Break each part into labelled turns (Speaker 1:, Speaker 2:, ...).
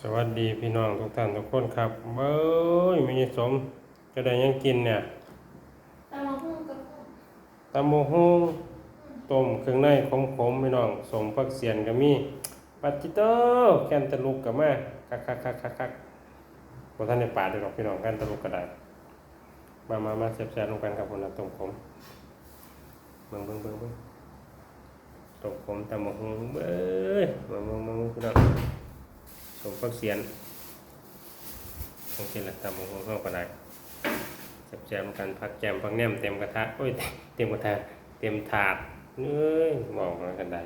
Speaker 1: สวัสดีพี่น้องทุกท่านทุกคนครับเบ้ยมีสมจะได้ยังกินเนี่ย
Speaker 2: ตำมะฮุ่งกับ
Speaker 1: ตำโมฮุงต้มเครื่องในขมๆพี่น้องสมผักเสียนก็มีปัจจิโตแคนตะลุกก็มาคักคักคักคักคักบ่ท่านในป่าเด้หรอกพี่น้องแคนตะลุกก็ได้มามามาเสียบแซ่ลงกันครับคนละต้มขมเบิ่งเบิ่งเบิ่งเบิ่งต้มขมตำโมฮุงเบ้ยเบิ่งเบิ่งเบิ่งพี่น้อง สมผักเสียนโอเคละตำมงคลเข้าก็ได้แจมกันพักแจมพักแนมเต็มกระทะโอ้ยเต็มกระทะเต็มถาดเนื้อยบอกกันได้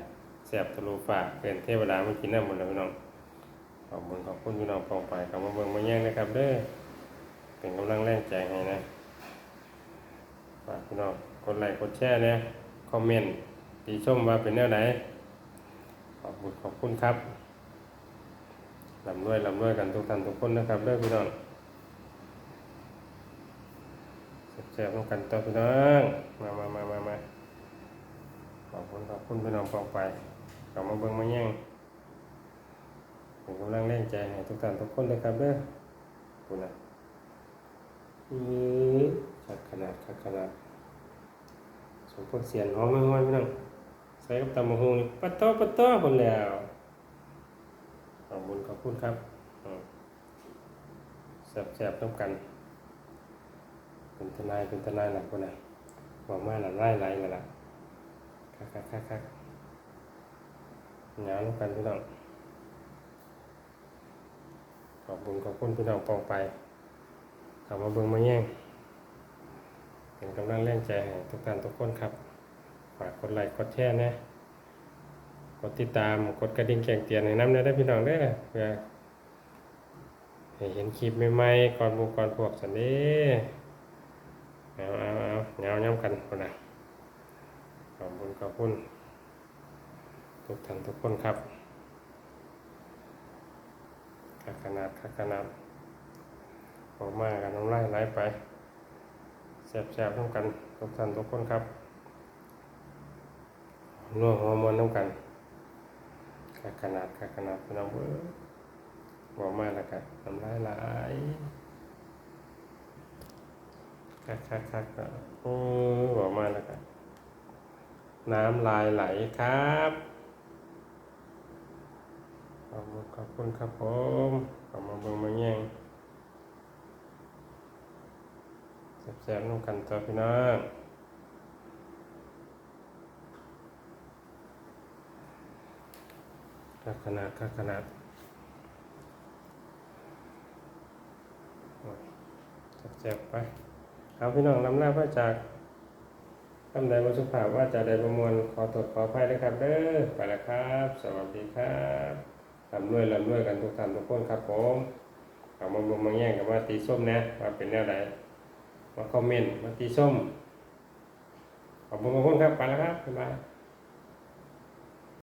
Speaker 1: แซ่บทะลุฟ้าเป็นเทวดามากินน้ำหมดแล้วพี่น้องขอบคุณขอบคุณพี่น้องปองไปกลับมาเบิ่งมาแย่งนะครับเด้อเป็นกำลังแรงใจให้นะฝากพี่น้องกดไลค์กดแชร์นะคอมเมนต์ตีชมว่าเป็นแนวไหนขอบคุณขอบคุณครับ ลำด้วยลำด้วยกันทุกท่านทุกคนนะครับเด้อพี่น้องแซ่บๆต้องกันต่อพี่น้องมามามามามาขอบคุณขอบคุณพี่น้องปองไปกลับมาเบิ่งมาแย่งเป็นกำลังแรงใจให้ทุกท่านทุกคนนะครับเด้อคุณนะอือชัดขนาดชัดขนาดสมพวกเสียนหอมมากๆพี่น้องใส่กับตำมะฮุงนี่ปัดโต้ปัดโต้คนแล้ว คุณขอบคุณครับแซ่บๆต้องกัน เป็นทนายเป็นทนายหลักคนน่ะบอกมาหลังไล่ไล่เลยล่ะคักคักคักคักงานต้องกันพี่น้องขอบคุณขอบคุณพี่น้องปองไปกลับมาเบิ่งมาแย่งเป็นกำลังแรงใจให้ทุกท่านทุกคนครับ ฝากกดไลค์กดแชร์นะ กดติดตามกดกระดิ่งแจ้งเตือนให้น้ำเด้อได้พี่น้องเด้อเพื่อให้เห็นคลิปใหม่ๆก่อนหมู่ก่อนพวกสันเด้เอาเอาเอาเงาย้ำกันคนนะขอบคุณขอบคุณทุกท่านทุกคนครับขักขนาดขักขนาดออกมากันน้ำลายไหลไปแซ่บๆต้องกันทุกท่านทุกคนครับนัวหอมมันต้องกัน คักขนาดคักขนาดพี่น้องเบ้อบอกมาแล้วกันน้ำลายไหลคักคักคักก็โอ้บอกมาแล้วกันน้ำลายไหลครับขอบคุณขอบคุณครับผมขอบมาเบิ่งมาแย่งแซ่บๆน้ำกันต่อพี่น้อง คักขนาดคักขนาดโอ้ยเจ็บไปเอาพี่น้องลำลาพระจากคำใดบรสุภาพว่าจะได้ประมวลขอตรวจขอภัยนะครับเด้อไปแล้วครับ สวัสดีครับลำด้วยลำด้วยกันทุกท่านทุกคนครับผมเอามาบุมมาแย่งกับมาตีส้มนะว่าเป็นแนวไหนมาคอมเมนต์มาตีส้มขอบคุณทุกคนครับไปแล้วครับบ๊ายบาย